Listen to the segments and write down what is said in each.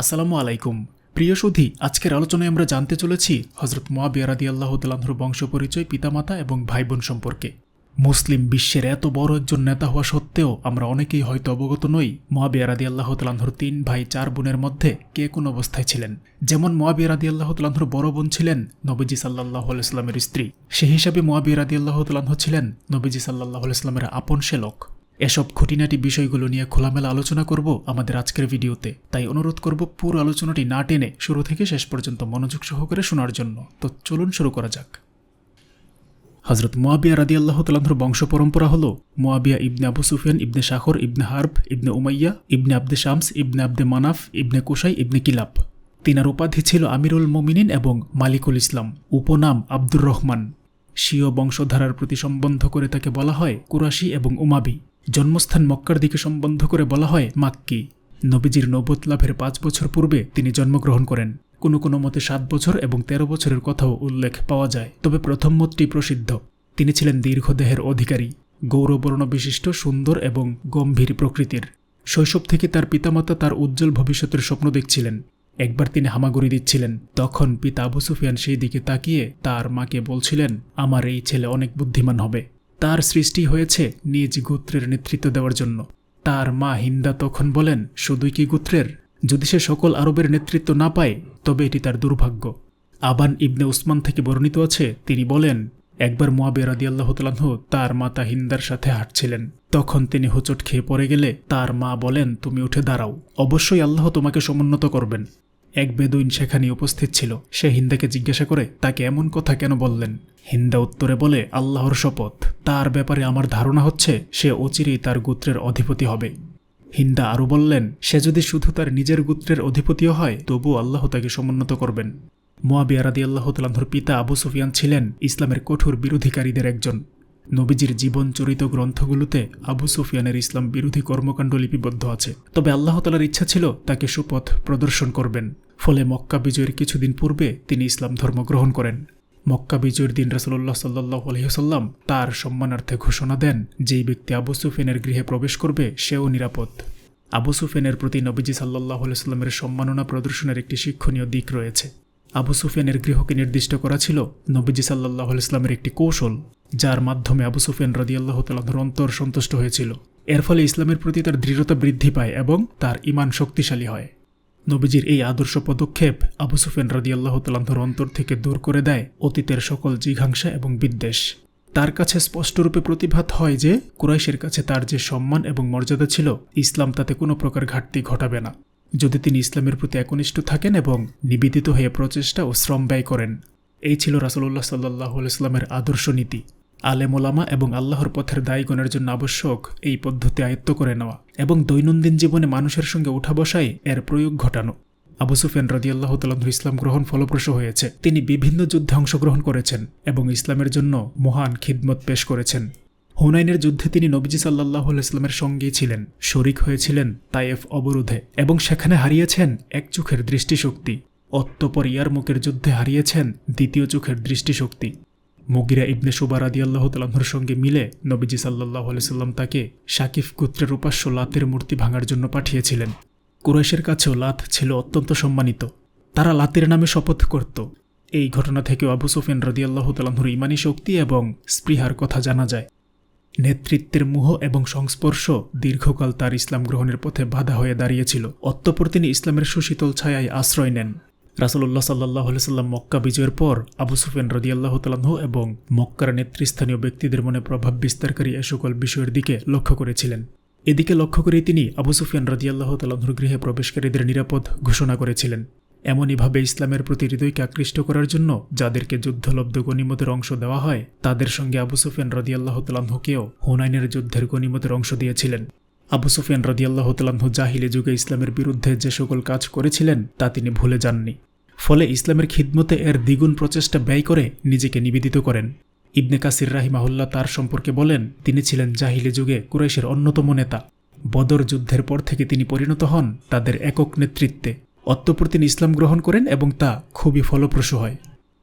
আসসালামু আলাইকুম। প্রিয় সুধি, আজকের আলোচনায় আমরা জানতে চলেছি হজরত মোয়াবিয়া রাদি আল্লাহ তালাহুর বংশ পরিচয় পিতামাতা এবং ভাই বোন সম্পর্কে। মুসলিম বিশ্বের এত বড় একজন নেতা হওয়া সত্ত্বেও আমরা অনেকেই হয়তো অবগত নই মোয়াবিয়া রাদি আল্লাহ তালাহুর তিন ভাই, চার বোনের মধ্যে কে কোন অবস্থায় ছিলেন। যেমন মোয়াবিয়া রাদি আল্লাহ তালাহুর বড় বোন ছিলেন নবীজি সাল্লাহ আলাইস্লামের স্ত্রী। সেই হিসাবে মোয়াবিয়া রাদি আল্লাহ তালাহ ছিলেন নবীজি সাল্লাহ আলাইস্লামের আপন সেলক এসব খুঁটিনাটি বিষয়গুলো নিয়ে খোলামেলা আলোচনা করব আমাদের আজকের ভিডিওতে। তাই অনুরোধ করব পুরো আলোচনাটি না টেনে শুরু থেকে শেষ পর্যন্ত মনোযোগ সহকারে শোনার জন্য। তো চলুন শুরু করা যাক। হজরত মোয়াবিয়া রাদি আল্লাহ তালাহর বংশ পরম্পরা হল মোয়াবিয়া ইবনে আবু সুফিয়ান, ইবনে শাহর, ইবনে Harb, ibn Umayya, ibn Abd Shams, ibn Abd Manaf, ibn Qusai ibn Kilab. তিনার উপাধি ছিল আমিরুল মোমিনিন এবং মালিকুল ইসলাম। উপনাম আব্দুর রহমান। স্বীয় বংশধারার প্রতি সম্বন্ধ করে তাকে বলা হয় কুরাশি এবং উমাবি। জন্মস্থান মক্কার দিকে সম্বন্ধ করে বলা হয় মাক্কি। নবীজির নবত লাভের পাঁচ বছর পূর্বে তিনি জন্মগ্রহণ করেন। কোনো কোনো মতে সাত বছর এবং তেরো বছরের কথাও উল্লেখ পাওয়া যায়। তবে প্রথম মতটি প্রসিদ্ধ। তিনি ছিলেন দীর্ঘদেহের অধিকারী, গৌরবর্ণ বিশিষ্ট, সুন্দর এবং গম্ভীর প্রকৃতির। শৈশব থেকে তার পিতামাতা তার উজ্জ্বল ভবিষ্যতের স্বপ্ন দেখছিলেন। একবার তিনি হামাগুড়ি দিচ্ছিলেন। তখন পিতা আবু সুফিয়ান সেই দিকে তাকিয়ে তার মাকে বলছিলেন, আমার এই ছেলে অনেক বুদ্ধিমান হবে। তার সৃষ্টি হয়েছে নিজ গোত্রের নেতৃত্ব দেওয়ার জন্য। তার মা হিন্দা তখন বলেন, শুধুই কি গোত্রের? যদি সে সকল আরবের নেতৃত্ব না পায়, তবে এটি তার দুর্ভাগ্য। আবান ইবনে উসমান থেকে বর্ণিত আছে, তিনি বলেন, একবার মোয়াবে রাদি আল্লাহ তালাহ তার মাতা হিন্দার সাথে হাঁটছিলেন। তখন তিনি হোঁচট খেয়ে পড়ে গেলে তার মা বলেন, তুমি উঠে দাঁড়াও। অবশ্যই আল্লাহ তোমাকে সমুন্নত করবেন। এক বেদুইন সেখানে উপস্থিত ছিল। সে হিন্দাকে জিজ্ঞাসা করে, তাকে এমন কথা কেন বললেন? হিন্দা উত্তরে বলে, আল্লাহর শপথ। তার ব্যাপারে আমার ধারণা হচ্ছে, সে অচিরেই তার গোত্রের অধিপতি হবে। হিন্দা আরও বললেন, সে যদি শুধু তার নিজের গোত্রের অধিপতিও হয় তবু আল্লাহ তাকে সমুন্নত করবেন। মোয়াবিয়া রাদি আল্লাহ তালাহর পিতা আবু সুফিয়ান ছিলেন ইসলামের কঠোর বিরোধীকারীদের একজন। নবীজির জীবন চরিত গ্রন্থগুলোতে আবু সুফিয়ানের ইসলাম বিরোধী কর্মকাণ্ড লিপিবদ্ধ আছে। তবে আল্লাহ তালার ইচ্ছা ছিল তাকে সুপথ প্রদর্শন করবেন। ফলে মক্কা বিজয়ের কিছুদিন পূর্বে তিনি ইসলাম ধর্ম গ্রহণ করেন। মক্কা বিজয়ের দিন রাসুল্লাহ সাল্লাহ আলহিহসাল্লাম তার সম্মানার্থে ঘোষণা দেন, যেই ব্যক্তি আবু সুফিয়ানের গৃহে প্রবেশ করবে, সেও নিরাপদ। আবু সুফিয়ানের প্রতি নবীজি সাল্লাহ আলাইস্লামের সম্মাননা প্রদর্শনের একটি শিক্ষণীয় দিক রয়েছে। আবু সুফিয়ানের গৃহকে নির্দিষ্ট করা ছিল নবীজি সাল্লাহ ইসলামের একটি কৌশল। যার মাধ্যমে আবু সুফিয়ান রাদিয়াল্লাহ তালাহর অন্তর সন্তুষ্ট হয়েছিল। এর ফলে ইসলামের প্রতি তার দৃঢ়তা বৃদ্ধি পায় এবং তার ইমান শক্তিশালী হয়। নবীজির এই আদর্শ পদক্ষেপ আবু সুফিয়ান রাদিয়াল্লাহ তালাহর অন্তর থেকে দূর করে দেয় অতীতের সকল জিঘাংসা এবং বিদ্বেষ। তার কাছে স্পষ্টরূপে প্রতিভাত হয় যে, কুরাইশের কাছে তার যে সম্মান এবং মর্যাদা ছিল, ইসলাম তাতে কোনো প্রকার ঘাটতি ঘটাবে না। যদি তিনি ইসলামের প্রতি একনিষ্ঠ থাকেন এবং নিবেদিত হয়ে প্রচেষ্টা ও শ্রম ব্যয় করেন, এই ছিল রাসুল্লাহ সাল্লাহ ইসলামের আদর্শ নীতি। আলেমোলামা এবং আল্লাহর পথের দায়ীগণের জন্য আবশ্যক এই পদ্ধতি আয়ত্ত করে নেওয়া এবং দৈনন্দিন জীবনে মানুষের সঙ্গে উঠা বসায় এর প্রয়োগ ঘটানো। আবু সুফিয়ান রাদিয়াল্লাহ তাল্লাহ ইসলাম গ্রহণ ফলপ্রসূ হয়েছে। তিনি বিভিন্ন যুদ্ধে অংশগ্রহণ করেছেন এবং ইসলামের জন্য মহান খিদমত পেশ করেছেন। হুনাইনের যুদ্ধে তিনি নবীজি সাল্লাহ ইসলামের সঙ্গেই ছিলেন, শরিক হয়েছিলেন তাইফ অবরোধে এবং সেখানে হারিয়েছেন এক চোখের দৃষ্টিশক্তি। অত্যপর ইয়ারমুকের যুদ্ধে হারিয়েছেন দ্বিতীয় চোখের দৃষ্টিশক্তি। মুগিরা ইবনে সুবার আদি আল্লাহ তালাহর সঙ্গে মিলে নবীজি সাল্লাহ সাল্লাম তাকে শাকিফ গোত্রের উপাস্য লাতের মূর্তি ভাঙার জন্য পাঠিয়েছিলেন। কুরাইশের কাছেও লাত ছিল অত্যন্ত সম্মানিত। তারা লাতের নামে শপথ করত। এই ঘটনা থেকেও আবু সুফিয়ান রদিয়াল্লাহ তালাহর ইমানি শক্তি এবং স্পৃহার কথা জানা যায়। নেতৃত্বের মুহ এবং সংস্পর্শ দীর্ঘকাল তার ইসলাম গ্রহণের পথে বাধা হয়ে দাঁড়িয়েছিল। অত্যপর তিনি ইসলামের সুশীতল ছায়ায় আশ্রয় নেন। রাসুল্লাহ সাল্লাহ সাল্লাম মক্কা বিজয়ের পর আবু সুফিয়ান রদিয়াল্লাহ তালাহ এবং মক্কার নেতৃস্থানীয় ব্যক্তিদের মনে প্রভাব বিস্তারকারী এ সকল বিষয়ের দিকে লক্ষ্য করেছিলেন। এদিকে লক্ষ্য করেই তিনি আবু সুফিয়ান রদিয়াল্লাহ তালাহুর গৃহে প্রবেশকারীদের নিরাপদ ঘোষণা করেছিলেন। এমনইভাবে ইসলামের প্রতি হৃদয়কে আকৃষ্ট করার জন্য যাদেরকে যুদ্ধলব্ধ গণিমতের অংশ দেওয়া হয়, তাদের সঙ্গে আবু সুফিয়ান রদিয়াল্লাহ তালাহুকেও হুনাইনের যুদ্ধের গণিমতের অংশ দিয়েছিলেন। আবু সুফিয়ান রদিয়াল্লাহ তালাহু জাহিলে যুগে ইসলামের বিরুদ্ধে যে সকল কাজ করেছিলেন, তা তিনি ভুলে যাননি। ফলে ইসলামের খিদমতে এর দ্বিগুণ প্রচেষ্টা ব্যয় করে নিজেকে নিবেদিত করেন। ইবনে কাসির রাহিমাহুল্লাহ তার সম্পর্কে বলেন, তিনি ছিলেন জাহিলি যুগে কুরাইশের অন্যতম নেতা। বদর যুদ্ধের পর থেকে তিনি পরিণত হন তাদের একক নেতৃত্বে। অত্যপর তিনি ইসলাম গ্রহণ করেন এবং তা খুবই ফলপ্রসূ হয়।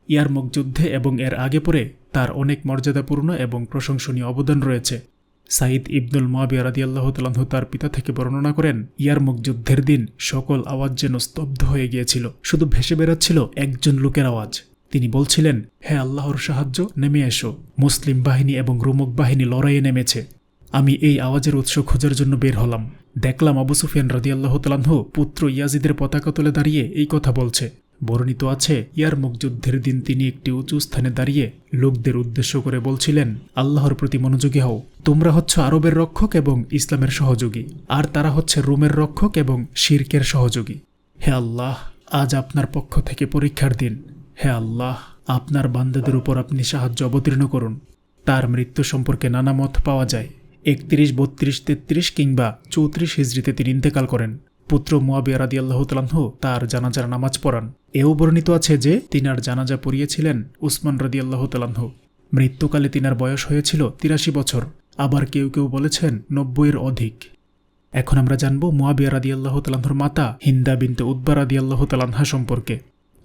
ইয়ারমুক যুদ্ধে এবং এর আগে পরে তার অনেক মর্যাদাপূর্ণ এবং প্রশংসনীয় অবদান রয়েছে। সাইদ ইবনুল মাবিয়া রাদিয়াল্লাহ তালাহু তার পিতা থেকে বর্ণনা করেন ইয়ারমুক যুদ্ধের দিন সকল আওয়াজ যেন স্তব্ধ হয়ে গিয়েছিল, শুধু ভেসে বেড়াচ্ছিল একজন লোকের আওয়াজ। তিনি বলছিলেন, হে আল্লাহর সাহায্য, নেমে এসো। মুসলিম বাহিনী এবং রুমক বাহিনী লড়াইয়ে নেমেছে। আমি এই আওয়াজের উৎস খোঁজার জন্য বের হলাম। দেখলাম আবু সুফিয়ান রাদিয়াল্লাহ তালাহ পুত্র ইয়াজিদের পতাকা তুলে দাঁড়িয়ে এই কথা বলছে। বর্ণিত আছে ইয়ারমুক যুদ্ধের দিন তিনি একটি উঁচু স্থানে দাঁড়িয়ে লোকদের উদ্দেশ্য করে বলছিলেন, আল্লাহর প্রতি মনোযোগী হও। তোমরা হচ্ছ আরবের রক্ষক এবং ইসলামের সহযোগী। আর তারা হচ্ছে রোমের রক্ষক এবং শির্কের সহযোগী। হে আল্লাহ, আজ আপনার পক্ষ থেকে পরীক্ষার দিন। হে আল্লাহ, আপনার বান্দাদের উপর আপনি সাহায্য অবতীর্ণ করুন। তার মৃত্যু সম্পর্কে নানা মত পাওয়া যায়। একত্রিশ, বত্রিশ, তেত্রিশ কিংবা চৌত্রিশ হিজড়িতে তিনি ইন্তেকাল করেন। পুত্র মুয়াবিয়া রাদি আল্লাহ তালাহ তার জানাজার নামাজ পড়ান। এও বর্ণিত আছে যে তিনার জানাজা পড়িয়েছিলেন উসমান রাদি আল্লাহ তালাহ মৃত্যুকালে তিনার বয়স হয়েছিল তিরাশি বছর। আবার কেউ কেউ বলেছেন নব্বইয়ের অধিক। এখন আমরা জানব মুয়াবিয়া রাদি আল্লাহ তালাহর মাতা হিন্দা বিনতে উদ্বা রাদি আল্লাহ তালাহা সম্পর্কে।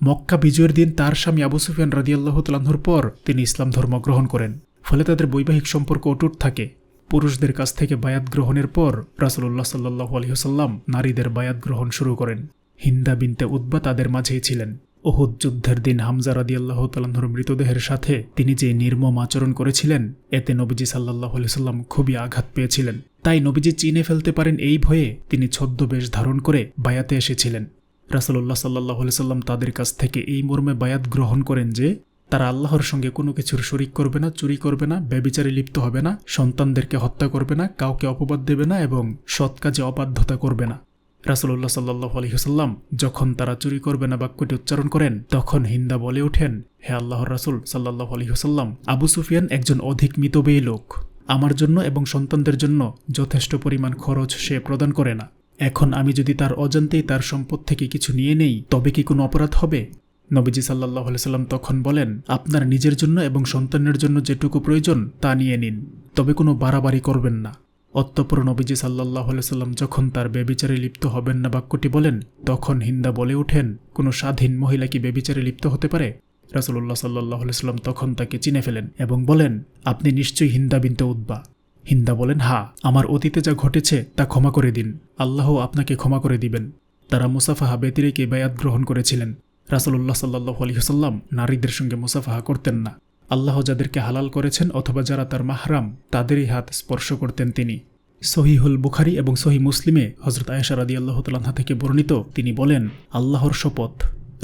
মক্কা বিজয়ের দিন তার স্বামী আবু সুফিয়ান রাদি আল্লাহ তালাহর পর তিনি ইসলাম ধর্ম গ্রহণ করেন। ফলে তাদের বৈবাহিক সম্পর্ক অটুট থাকে। পুরুষদের কাছ থেকে বায়াত গ্রহণের পর রাসুল্লাহ সাল্লাহ আলহিহসাল্লাম নারীদের বায়াত গ্রহণ শুরু করেন। হিন্দা বিনতে উদ্বা তাদের মাঝেই ছিলেন। ওহুদ যুদ্ধের দিন হামজা রাদি আল্লাহ তালাহর মৃতদেহের সাথে তিনি যে নির্মম আচরণ করেছিলেন, এতে নবীজি সাল্লাহ সাল্লাম খুবই আঘাত পেয়েছিলেন। তাই নবীজি চিনে ফেলতে পারেন এই ভয়ে তিনি ছদ্মবেশ ধারণ করে বায়াতে এসেছিলেন। রাসুল্লাহ সাল্লাহ সাল্লাম তাদের কাছ থেকে এই মর্মে বায়াত গ্রহণ করেন যে তারা আল্লাহর সঙ্গে কোনো কিছুর শরিক করবে না, চুরি করবে না, ব্যবিচারে লিপ্ত হবে না, সন্তানদেরকে হত্যা করবে না, কাউকে অপবাদ দেবে না এবং সৎ কাজে অবাধ্যতা করবে না। রাসুল্লাহ সাল্লাহ আলহিহাল্লাম যখন তারা চুরি করবে না বাক্যটি উচ্চারণ করেন, তখন হিন্দা বলে ওঠেন, হে আল্লাহর রাসুল সাল্লাহ আলহিহাল্লাম আবু সুফিয়ান একজন অধিক মিতবেয়ী লোক। আমার জন্য এবং সন্তানদের জন্য যথেষ্ট পরিমাণ খরচ সে প্রদান করে না। এখন আমি যদি তার অজান্তেই তার সম্পদ থেকে কিছু নিয়ে নেই, তবে কি কোনো অপরাধ হবে? নবীজি সাল্লাহ সাল্লাম তখন বলেন, আপনার নিজের জন্য এবং সন্তানের জন্য যেটুকু প্রয়োজন, তা নিয়ে নিন। তবে কোনো বাড়াবাড়ি করবেন না। অত্যপর নবীজি সাল্লাহ সাল্লাম যখন তার বেবিচারে লিপ্ত হবেন না বাক্যটি বলেন, তখন হিন্দা বলে ওঠেন, কোনো স্বাধীন মহিলা কি বেবিচারে লিপ্ত হতে পারে? রাসুল্লাহ সাল্লাহ সাল্লাম তখন তাকে চিনে ফেলেন এবং বলেন, আপনি নিশ্চয়ই হিন্দা বিনতে উদ্বা। হিন্দা বলেন, হা, আমার অতীতে যা ঘটেছে, তা ক্ষমা করে দিন। আল্লাহ আপনাকে ক্ষমা করে দিবেন। তারা মুসাফাহা বেতিরেকে বায়াত গ্রহণ করেছিলেন। রাসুল্লাহ সাল্লাহ আলহিহসাল্লাম নারীদের সঙ্গে মুসাফাহা করতেন না। আল্লাহ যাদেরকে হালাল করেছেন অথবা যারা তার মাহরাম, তাদেরই হাত স্পর্শ করতেন তিনি। সহিহুল বুখারি এবং সহি মুসলিমে হজরত আয়েশা রাদি আল্লাহ তাল্লাহা থেকে বর্ণিত তিনি বলেন, আল্লাহর শপথ।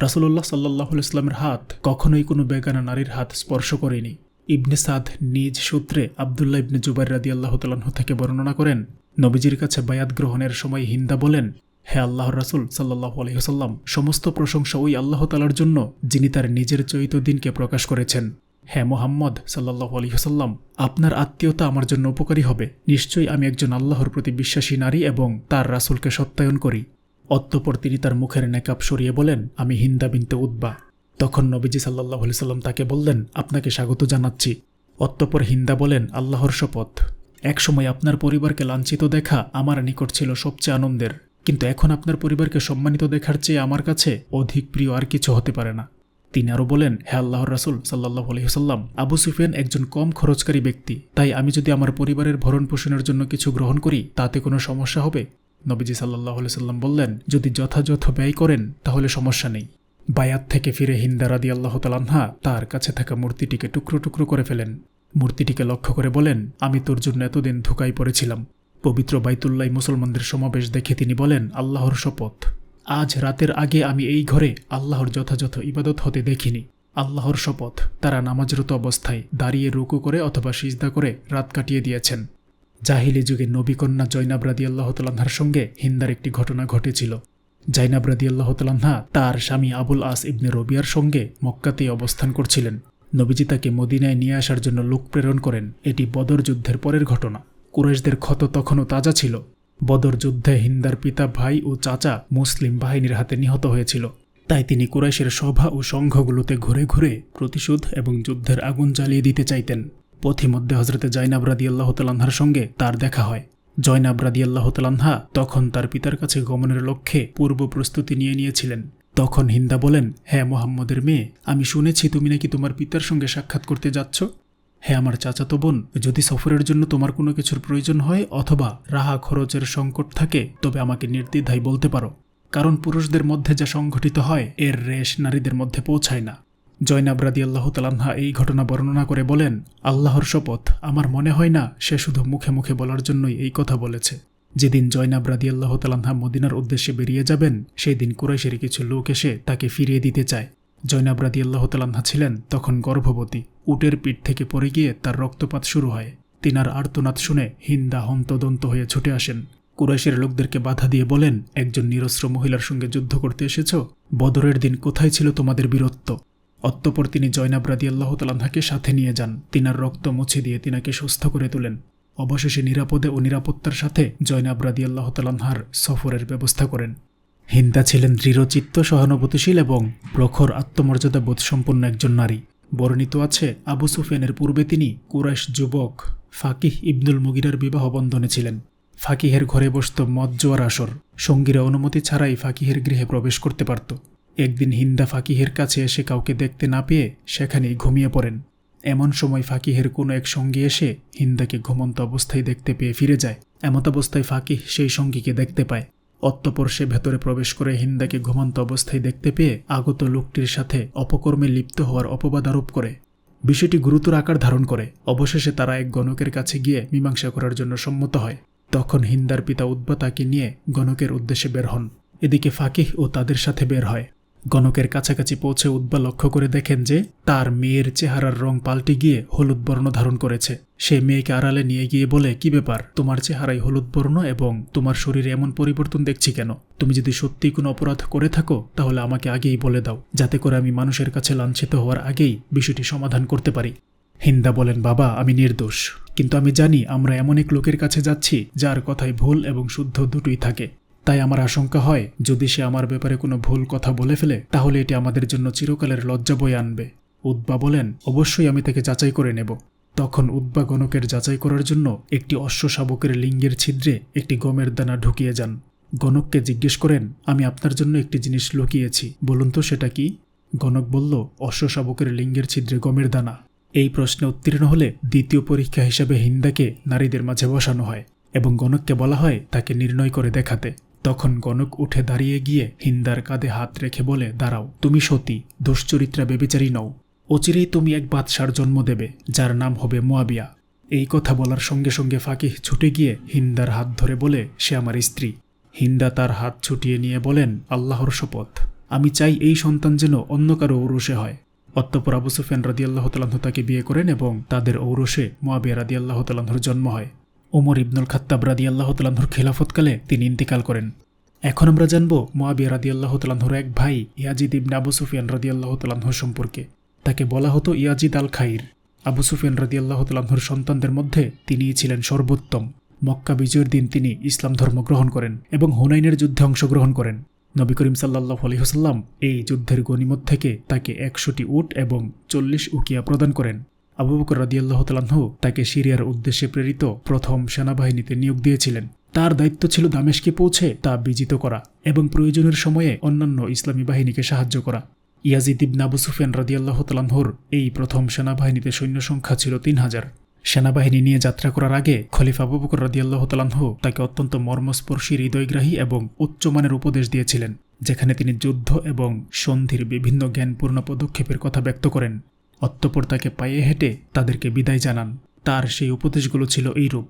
রাসুল্লাহ সাল্লাহ ইসলামের হাত কখনোই কোনো বেগানা নারীর হাত স্পর্শ করেনি। ইবনে সাদ নিজ সূত্রে আবদুল্লাহ ইবনে জুবাইর রাদি আল্লাহ তাল্লাহ থেকে বর্ণনা করেন, নবীজির কাছে বায়াত গ্রহণের সময় হিন্দা বলেন হে আল্লাহর রাসুল সাল্লাহ আলহিহসাল্লাম সমস্ত প্রশংসা ওই আল্লাহ তালার জন্য, যিনি তার নিজের চৈত দিনকে প্রকাশ করেছেন। হ্যাঁ মোহাম্মদ সাল্লাহ আলহিহসাল্লাম আপনার আত্মীয়তা আমার জন্য উপকারী হবে। নিশ্চয়ই আমি একজন আল্লাহর প্রতি বিশ্বাসী নারী এবং তার রাসুলকে সত্যায়ন করি। অতঃপর তিনি তার মুখের নেকাপ সরিয়ে বলেন, আমি হিন্দা বিনতে উদ্বা তখন নবীজি সাল্লাহ সাল্লাম তাকে বললেন, আপনাকে স্বাগত জানাচ্ছি। অতঃপর হিন্দা বলেন, আল্লাহর শপথ। একসময় আপনার পরিবারকে লাঞ্ছিত দেখা আমার নিকট ছিল সবচেয়ে আনন্দের। কিন্তু এখন আপনার পরিবারকে সম্মানিত দেখার চেয়ে আমার কাছে অধিক প্রিয় আর কিছু হতে পারে না। তিনি আরও বলেন, হে আল্লাহর রাসুল সাল্লাহ আলহিহাল্লাম আবু সুফিয়ান একজন কম খরচকারী ব্যক্তি। তাই আমি যদি আমার পরিবারের ভরণ পোষণের জন্য কিছু গ্রহণ করি, তাতে কোনো সমস্যা হবে? নবীজি সাল্লাহ সাল্লাম বললেন, যদি যথাযথ ব্যয় করেন, তাহলে সমস্যা নেই। বায়াত থেকে ফিরে হিন্দা রাদি আল্লাহ তালাহা তার কাছে থাকা মূর্তিটিকে টুকরো টুকরো করে ফেলেন। মূর্তিটিকে লক্ষ্য করে বলেন, আমি তোর জন্য এতদিন ধোকাই পড়েছিলাম। পবিত্র বাইতুল্লাহ মুসলমানদের সমাবেশ দেখে তিনি বলেন, আল্লাহর শপথ। আজ রাতের আগে আমি এই ঘরে আল্লাহর যথাযথ ইবাদত হতে দেখিনি। আল্লাহর শপথ। তারা নামাজরত অবস্থায় দাঁড়িয়ে রুকু করে অথবা সিজদা করে রাত কাটিয়ে দিয়েছেন। জাহিলি যুগে নবীকন্যা জৈনাব রাদি আল্লাহ তাল্লাহার সঙ্গে হিন্দার একটি ঘটনা ঘটেছিল। জাইনাব রাদি আল্লাহ তাল্লাহা তার স্বামী আবুল আস ইবনে রবিয়ার সঙ্গে মক্কাতেই অবস্থান করছিলেন। নবীজি তাকে মদিনায় নিয়ে আসার জন্য লোক প্রেরণ করেন। এটি বদর যুদ্ধের পরের ঘটনা। কুরেশদের ক্ষত তখনও তাজা ছিল। বদর যুদ্ধে হিন্দার পিতা ভাই ও চাচা মুসলিম বাহিনীর হাতে নিহত হয়েছিল। তাই তিনি কুরাইশের সভা ও সংঘগুলোতে ঘুরে ঘুরে প্রতিশোধ এবং যুদ্ধের আগুন জ্বালিয়ে দিতে চাইতেন। পথিমধ্যে হজরতে জাইনাব রাদি আল্লাহ তালাহার সঙ্গে তার দেখা হয়। জয়নাব রাদি আল্লাহ তালাহা তখন তার পিতার কাছে গমনের লক্ষ্যে পূর্ব প্রস্তুতি নিয়ে নিয়েছিলেন। তখন হিন্দা বলেন হ্যাঁ মোহাম্মদের মেয়ে, আমি শুনেছি তুমি নাকি তোমার পিতার সঙ্গে সাক্ষাৎ করতে যাচ্ছ? হে আমার চাচাতো বোন, যদি সফরের জন্য তোমার কোনো কিছুর প্রয়োজন হয় অথবা রাহা খরচের সংকট থাকে, তবে আমাকে নির্দ্বিধায় বলতে পারো। কারণ পুরুষদের মধ্যে যা সংঘটিত হয়, এর রেশ নারীদের মধ্যে পৌঁছায় না। জয়নাব রাদি আল্লাহ তালাহা এই ঘটনা বর্ণনা করে বলেন, আল্লাহর শপথ, আমার মনে হয় না সে শুধু মুখে মুখে বলার জন্যই এই কথা বলেছে। যেদিন জয়নাব রাদি আল্লাহ তালাহা মদিনার উদ্দেশ্যে বেরিয়ে যাবেন সেই দিন কুরাইশের কিছু লোক এসে তাকে ফিরিয়ে দিতে চায়। জয়নাব রাদি আল্লাহ তালাহা ছিলেন তখন গর্ভবতী। উটের পিঠ থেকে পড়ে গিয়ে তার রক্তপাত শুরু হয়। তিনার আর্তনাদ শুনে হিন্দা হন্তদন্ত হয়ে ছুটে আসেন। কুরাইশের লোকদেরকে বাধা দিয়ে বলেন, একজন নিরস্ত্র মহিলার সঙ্গে যুদ্ধ করতে এসেছ? বদরের দিন কোথায় ছিল তোমাদের বীরত্ব? অতঃপর তিনি জয়নাব রাদি আল্লাহ তালাহাকে সাথে নিয়ে যান। তিনার রক্ত মুছে দিয়ে তিনাকে সুস্থ করে তোলেন। অবশেষে নিরাপদে ও নিরাপত্তার সাথে জয়নাব রাদি আল্লাহ তালাহার সফরের ব্যবস্থা করেন। হিন্দা ছিলেন দৃঢ়চিত্ত, সহানুভূতিশীল এবং প্রখর আত্মমর্যাদা বোধ সম্পন্ন একজন নারী। বর্ণিত আছে, আবু সুফিয়ানের পূর্বে তিনি কুরাইশ যুবক ফাকিহ ইবনুল মুগিরার বিবাহ বন্ধনে ছিলেন। ফাকিহের ঘরে বসত মদ জোয়ার আসর। সঙ্গীরা অনুমতি ছাড়াই ফাকিহের গৃহে প্রবেশ করতে পারত। একদিন হিন্দা ফাকিহের কাছে এসে কাউকে দেখতে না পেয়ে সেখানেই ঘুমিয়ে পড়েন। এমন সময় ফাকিহের কোনো এক সঙ্গী এসে হিন্দাকে ঘুমন্ত অবস্থায় দেখতে পেয়ে ফিরে যায়। এমত অবস্থায় ফাকিহ সেই সঙ্গীকে দেখতে পায়। অতঃপর সে ভেতরে প্রবেশ করে হিন্দাকে ঘুমন্ত অবস্থায় দেখতে পেয়ে আগত লোকটির সাথে অপকর্মে লিপ্ত হওয়ার অপবাদ আরোপ করে। বিষয়টি গুরুতর আকার ধারণ করে। অবশেষে তারা এক গণকের কাছে গিয়ে মীমাংসা করার জন্য সম্মত হয়। তখন হিন্দার পিতা উদ্বা তাকে নিয়ে গণকের উদ্দেশ্যে বের হন। এদিকে ফাকিহ ও তাদের সাথে বের হয়। গণকের কাছাকাছি পৌঁছে উদ্বা লক্ষ্য করে দেখেন যে তার মেয়ের চেহারার রং পাল্টে গিয়ে হলুদ বর্ণ ধারণ করেছে। সে মেয়েকে আড়ালে নিয়ে গিয়ে বলে, কি ব্যাপার? তোমার চেহারায় হলুদ বর্ণ এবং তোমার শরীরে এমন পরিবর্তন দেখছি কেন? তুমি যদি সত্যি কোনো অপরাধ করে থাকো, তাহলে আমাকে আগেই বলে দাও। যাতে করে আমি মানুষের কাছে লাঞ্ছিত হওয়ার আগেই বিষয়টি সমাধান করতে পারি। হিন্দা বলেন, বাবা, আমি নির্দোষ। কিন্তু আমি জানি আমরা এমন এক লোকের কাছে যাচ্ছি যার কথায় ভুল এবং শুদ্ধ দুটোই থাকে। তাই আমার আশঙ্কা হয়, যদি সে আমার ব্যাপারে কোনো ভুল কথা বলে ফেলে, তাহলে এটি আমাদের জন্য চিরকালের লজ্জা বয়ে আনবে। উদ্বা বলেন, অবশ্যই আমি তাকে যাচাই করে নেব। তখন উদ্বা গণকের যাচাই করার জন্য একটি অশ্ব শাবকের লিঙ্গের ছিদ্রে একটি গমের দানা ঢুকিয়ে যান। গণককে জিজ্ঞেস করেন, আমি আপনার জন্য একটি জিনিস লুকিয়েছি, বলুন তো সেটা কি? গণক বলল, অশ্ব শাবকের লিঙ্গের ছিদ্রে গমের দানা। এই প্রশ্নে উত্তীর্ণ হলে দ্বিতীয় পরীক্ষা হিসাবে হিন্দাকে নারীদের মাঝে বসানো হয় এবং গণককে বলা হয়, তাকে নির্ণয় করে দেখাতে। তখন গণক উঠে দাঁড়িয়ে গিয়ে হিন্দার কাঁধে হাত রেখে বলে, দাঁড়াও, তুমি সতী, দুশ্চরিত্রা বেবিচারী নও। অচিরেই তুমি এক বাদশার জন্ম দেবে, যার নাম হবে মোয়াবিয়া। এই কথা বলার সঙ্গে সঙ্গে ফাঁকি ছুটে গিয়ে হিন্দার হাত ধরে বলে, সে আমার স্ত্রী। হিন্দা তার হাত ছুটিয়ে নিয়ে বলেন, আল্লাহর শপথ। আমি চাই এই সন্তান যেন অন্য কারও ঔরসে হয়। অতঃপর আবু সুফিয়ান রাদি আল্লাহ তালাহ তাকে বিয়ে করেন এবং তাদের ঔরসে মোয়াবিয়া রাদি আল্লাহ তালাহর জন্ম হয়। ওমর ইবনুল খাত্তাব রাদি আল্লাহ তালাহর খিলাফতকালে তিনি ইন্তিকাল করেন। এখন আমরা জানব মোয়াবিয়া রাদি আল্লাহ তালাহর এক ভাই ইয়াজিদ ইবনে আবু সুফিয়ান রাদি আল্লাহ সম্পর্কে। তাকে বলা হতো Yazid al Khair Abu Sufyan রাদি আল্লাহ তালাহর সন্তানদের মধ্যে তিনিই ছিলেন সর্বোত্তম। মক্কা বিজয়ের দিন তিনি ইসলাম ধর্ম গ্রহণ করেন এবং হুনাইনের যুদ্ধে অংশগ্রহণ করেন। নবী করিম সাল্লাহ আলহিহাস্লাম এই যুদ্ধের গণিমত থেকে তাকে একশোটি উট এবং চল্লিশ উকিয়া প্রদান করেন। আবু বকর রাদিয়াল্লাহ তালাহু তাকে সিরিয়ার উদ্দেশ্যে প্রেরিত প্রথম সেনাবাহিনীতে নিয়োগ দিয়েছিলেন। তার দায়িত্ব ছিল দামেশকে পৌঁছে তা বিজিত করা এবং প্রয়োজনের সময়ে অন্যান্য ইসলামী বাহিনীকে সাহায্য করা। ইয়াজিদ ইবন আবু সুফিয়ান রাদিয়াল্লাহ এই প্রথম সেনাবাহিনীতে সৈন্য সংখ্যা ছিল তিন হাজার। সেনাবাহিনী নিয়ে যাত্রা করার আগে খলিফা আবু বকর রাদিয়াল্লাহ তালাহ তাকে অত্যন্ত মর্মস্পর্শী হৃদয়গ্রাহী এবং উচ্চমানের উপদেশ দিয়েছিলেন, যেখানে তিনি যুদ্ধ এবং সন্ধির বিভিন্ন জ্ঞানপূর্ণ পদক্ষেপের কথা ব্যক্ত করেন। অতঃপর তাকে পায়ে হেঁটে তাদেরকে বিদায় জানান। তার সেই উপদেশগুলো ছিল এইরূপ।